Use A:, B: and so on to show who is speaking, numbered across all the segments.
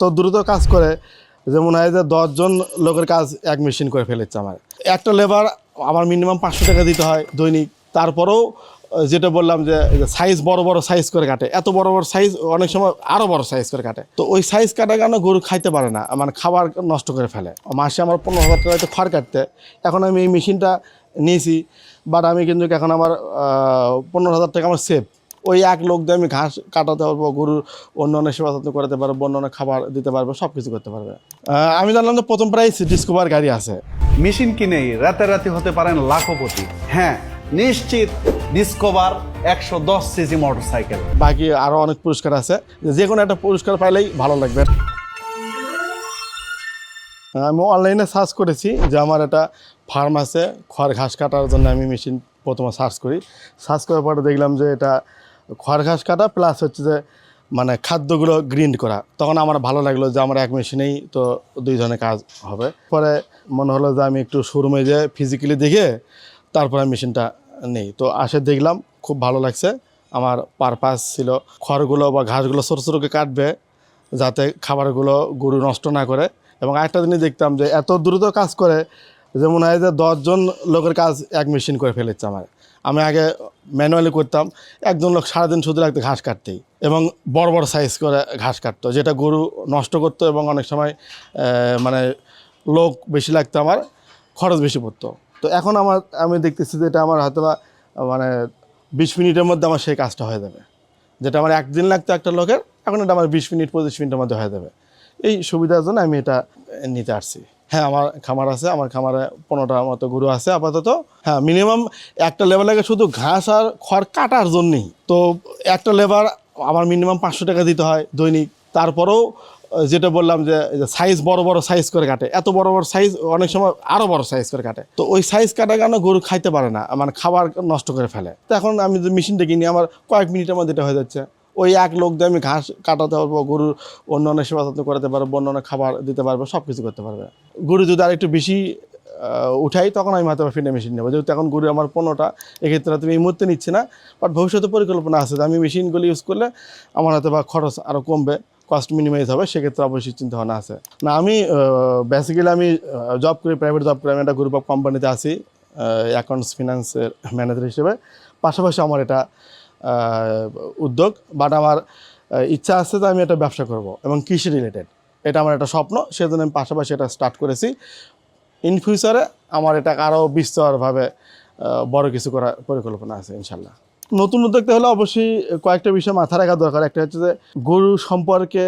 A: তো দ্রুত কাজ করে, যে মনে হয় যে দশজন লোকের কাজ এক মেশিন করে ফেলেছে আমার। একটা লেবার আমার মিনিমাম পাঁচশো টাকা দিতে হয় দৈনিক। তারপরেও যেটা বললাম যে সাইজ বড় বড় সাইজ করে কাটে। এত বড় বড় সাইজ অনেক সময় আরও বড় সাইজ করে কাটে। তো ওই সাইজ কাটার কারণে গরু খাইতে পারে না। মানে খাবার নষ্ট করে ফেলে। মাসে আমার পনেরো হাজার টাকা হয়তো খড় কাটতে। এখন আমি এই মেশিনটা নিয়েছি বাট আমি কিন্তু এখন আমার পনেরো হাজার টাকা আমার সেভ ওই এক লোক দিয়ে আমি ঘাস কাটাতে পারব গরুর অন্য অন্য সেবা যত্ন করাতে পারব অন্য অন্য খাবার দিতে পারব সব কিছু করতে পারবে। আমি জানলাম যে প্রথম প্রাইস ডিসকভার গাড়ি আছে।
B: মেশিন কিনেই রাতারাতি হতে পারেন লাখপতি হ্যাঁ নিশ্চিত ডিসকভার একশো দশ সিসি মোটরসাইকেল।
A: বাকি আরও অনেক পুরস্কার আছে। যে কোনো একটা পুরস্কার পাইলেই ভালো লাগবে। আমি অনলাইনে সার্চ করেছি যে আমার একটা ফার্ম আছে খড় ঘাস কাটার জন্য আমি মেশিন প্রথমে সার্চ করি। সার্চ করার পরে দেখলাম যে এটা খড় ঘাস কাটা প্লাস হচ্ছে যে মানে খাদ্যগুলো গ্রিন্ড করা। তখন আমার ভালো লাগল যে আমার এক মেশিনেই তো দুই ধরনের কাজ হবে। পরে মনে হলো যে আমি একটু শোরুমে যে ফিজিক্যালি দেখে তারপরে মেশিনটা নেই। তো আসে দেখলাম, খুব ভালো লাগছে। আমার পারপাস ছিল খড়গুলো বা ঘাসগুলো ছোটো ছোটোকে কাটবে, যাতে খাবারগুলো গরু নষ্ট না করে। এবং আরেকটা জিনিস দেখতাম যে এত দ্রুত কাজ করে যে মনে হয় যে দশজন লোকের কাজ এক মেশিন করে ফেলেছে আমার। আমি আগে ম্যানুয়ালি করতাম। একজন লোক সারাদিন শুধু লাগতো ঘাস কাটতেই এবং বড় বড় সাইজ করে ঘাস কাটতো, যেটা গরু নষ্ট করতো এবং অনেক সময় মানে লোক বেশি লাগতো আমার, খরচ বেশি পড়তো। তো এখন আমার, আমি দেখতেছি যে এটা আমার হয়তো মানে বিশ মিনিটের মধ্যে আমার সেই কাজটা হয়ে যাবে। যেটা আমার একদিন লাগতো একটা লোকের, এখন এটা আমার বিশ মিনিট, পঁচিশ মিনিটের মধ্যে হয়ে যাবে। এই সুবিধার জন্য আমি এটা নিতে আসছি। হ্যাঁ আমার খামার আছে, আমার খামারে পনেরোটার মতো গরু আছে আপাতত। হ্যাঁ মিনিমাম একটা লেবার লাগে শুধু ঘাস আর খড় কাটার জন্যই। তো একটা লেবার আমার মিনিমাম পাঁচশো টাকা দিতে হয় দৈনিক। তারপরেও যেটা বললাম যে সাইজ বড় বড় সাইজ করে কাটে। এত বড় বড় সাইজ অনেক সময় আরও বড় সাইজ করে কাটে। তো ওই সাইজ কাটার কারণে গরু খাইতে পারে না। মানে খাবার নষ্ট করে ফেলে। তো এখন আমি যে মেশিনটা কিনি, আমার কয়েক মিনিটের মধ্যে এটা হয়ে যাচ্ছে। ওই এক লোক দিয়ে আমি ঘাস কাটাতে পারব, গরুর অন্য অন্য সেবা যত্ন করাতে পারব অন্য অন্য খাবার দিতে পারব সব কিছু করতে পারবে। গরু যদি আর একটু বেশি উঠাই, তখন আমি হয়তো ফিনে মেশিন নেব। যেহেতু এখন গরু আমার পণ্যটা এক্ষেত্রে তুমি এই মুহূর্তে নিচ্ছি না বাট ভবিষ্যতে পরিকল্পনা আছে আমি মেশিনগুলো ইউজ করলে আমার হয়তো বা খরচ আরও কমবে কস্ট মিনিমাইজ হবে, সেক্ষেত্রে অবশ্যই চিন্তা ভাবনা আছে। না, আমি বেসিক্যালি আমি জব করি প্রাইভেট জব করি, আমি একটা গ্রুপ অফ কোম্পানিতে আছি অ্যাকাউন্টস ফিনান্সের ম্যানেজার হিসেবে। পাশাপাশি আমার এটা উদ্যোগ বাট আমার ইচ্ছা আছে যে আমি এটা ব্যবসা করব এবং কৃষি রিলেটেড এটা আমার একটা স্বপ্ন, সেজন্য আমি পাশাপাশি এটা স্টার্ট করেছি। ইন ফিউচারে আমার এটা আরও বিস্তরভাবে বড় কিছু করার পরিকল্পনা আছে ইনশাল্লাহ নতুন উদ্যোক্তা হলে অবশ্যই কয়েকটা বিষয় মাথা রাখা দরকার। একটা হচ্ছে যে গরু সম্পর্কে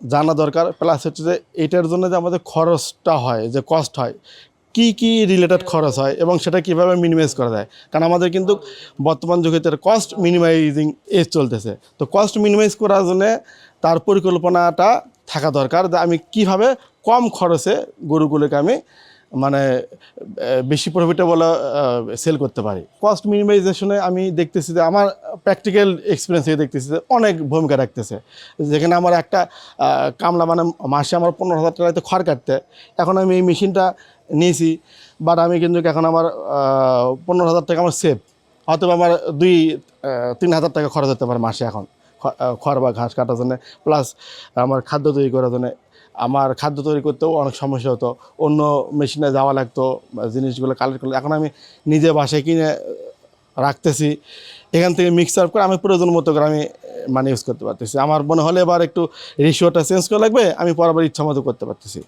A: জানা দরকার প্লাস হচ্ছে যে এটার জন্য যে আমাদের খরচটা হয়, যে কস্ট হয় কি কি রিলেটেড খরচ হয় এবং সেটা কীভাবে মিনিমাইজ করা যায়? কারণ আমাদের কিন্তু বর্তমান যুগে তার কস্ট মিনিমাইজিং এজ চলতেছে। তো কস্ট মিনিমাইজ করার জন্য তার পরিকল্পনাটা থাকা দরকার যে আমি কীভাবে কম খরচে গরুগুলোকে আমি মানে বেশি প্রফিটেবল সেল করতে পারি। কস্ট মিনিমাইজেশনে আমি দেখতেছি যে আমার প্র্যাকটিক্যাল এক্সপিরিয়েন্স থেকে দেখতেছি অনেক ভূমিকা রাখতেছে। যেখানে আমার একটা কামলা মানে মাসে আমার পনেরো হাজার টাকা হয়তো খড় কাটতে। এখন আমি এই মেশিনটা নিয়েছি বাট আমি কিন্তু এখন আমার পনেরো হাজার টাকা আমার সেভ হয়তো আমার দুই তিন হাজার টাকা খরচ হতে পারে মাসে এখন খড় বা ঘাস কাটার জন্য। প্লাস আমার খাদ্য তৈরি করার জন্য। আমার খাদ্য তৈরি করতেও অনেক সমস্যা হতো। অন্য মেশিনে যাওয়া লাগতো, জিনিসগুলো কালেক্ট করলে। এখন আমি নিজে বাসায় কিনে রাখতেছি। এখান থেকে মিক্সার করে আমি প্রয়োজন মতো করে আমি মানে ইউজ করতে পারতেছি। আমার মনে হলে এবার একটু রেশিওটা চেঞ্জ করা লাগবে, আমি পরবার ইচ্ছা মতো করতে পারতেছি।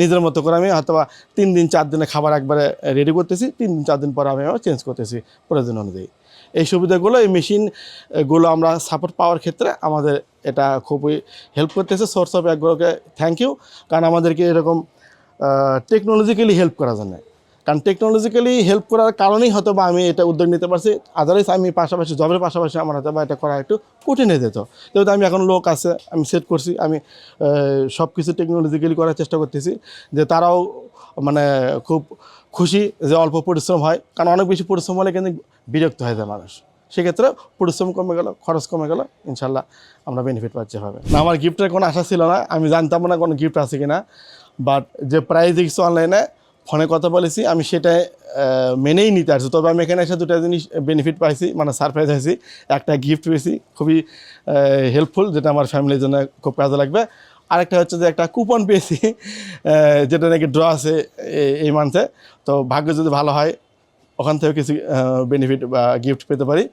A: নিজের মতো করে আমি হয়তো বা তিন দিন, চার দিনে খাবার একবারে রেডি করতেছি, তিন দিন, চার দিন পরে আমি আবার চেঞ্জ করতেছি প্রয়োজন অনুযায়ী। এই সুবিধাগুলো, এই মেশিনগুলো আমরা সাপোর্ট পাওয়ার ক্ষেত্রে আমাদের এটা খুবই হেল্প করতেছে। সোর্স অফ একগুলোকে থ্যাংক ইউ কারণ আমাদেরকে এরকম টেকনোলজিক্যালি হেল্প করার জন্য। কারণ টেকনোলজিক্যালি হেল্প করার কারণেই হয়তো বা আমি এটা উদ্যোগ নিতে পারছি। আদারওয়াইজ আমি পাশাপাশি জবের পাশাপাশি আমার হয়তো বা এটা করা একটু কঠিন হয়ে যেত। যেহেতু আমি এখন লোক আছে, আমি সেট করছি, আমি সব কিছু টেকনোলজিক্যালি করার চেষ্টা করতেছি যে তারাও মানে খুব খুশি যে অল্প পরিশ্রম হয়। কারণ অনেক বেশি পরিশ্রম হলে কিন্তু বিরক্ত হয়ে যায় মানুষ। সেক্ষেত্রে পরিশ্রম কমে গেল, খরচ কমে গেল, ইনশাল্লাহ আমরা বেনিফিট পাচ্ছি হবে না, আমার গিফটের কোনো আশা ছিল না, আমি জানতাম না কোনো গিফট আছে কিনা। বাট যে প্রাইজ দেখছি অনলাইনে ফোনে কথা বলেছি, আমি সেটা মেনেই নিতে আসছি। তবে আমি এখানে এসে দুটো জিনিস বেনিফিট পাইছি মানে সারপ্রাইজ হয়েছি। একটা গিফট পেয়েছি, খুবই হেল্পফুল যেটা আমার ফ্যামিলির জন্য খুব কাজে লাগবে। আরেকটা হচ্ছে যে একটা কুপন পেয়েছি যেটা নাকি ড্র আছে এই মান্থে তো ভাগ্য যদি ভালো হয়, ওখান থেকে কিছু বেনিফিট বা গিফট পেতে পারি।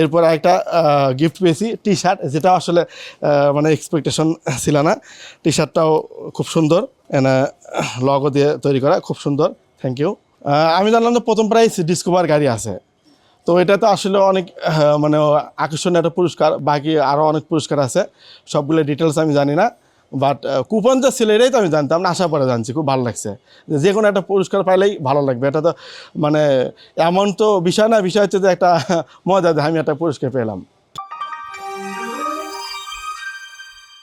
A: এরপর একটা গিফট পেয়েছি টি শার্ট যেটা আসলে মানে এক্সপেকটেশন ছিল না। টি শার্টটাও খুব সুন্দর। লগো দিয়ে তৈরি করা, খুব সুন্দর থ্যাংক ইউ আমি জানলাম যে প্রথম প্রাইস ডিসকভার গাড়ি আছে। তো এটা তো আসলে অনেক মানে আকর্ষণীয় একটা পুরস্কার, বাকি আরও অনেক পুরস্কার আছে, সবগুলো ডিটেলস আমি জানি না বাট কুপন যে ছিল এটাই তো আমি জানতাম আসার পরে জানছি, খুব ভালো লাগছে। যে কোনো একটা পুরস্কার পাইলেই ভালো লাগবে, এটা তো মানে এমন তো বিষয় না, বিষয় হচ্ছে যে একটা মজা আমি একটা পুরস্কার পেলাম।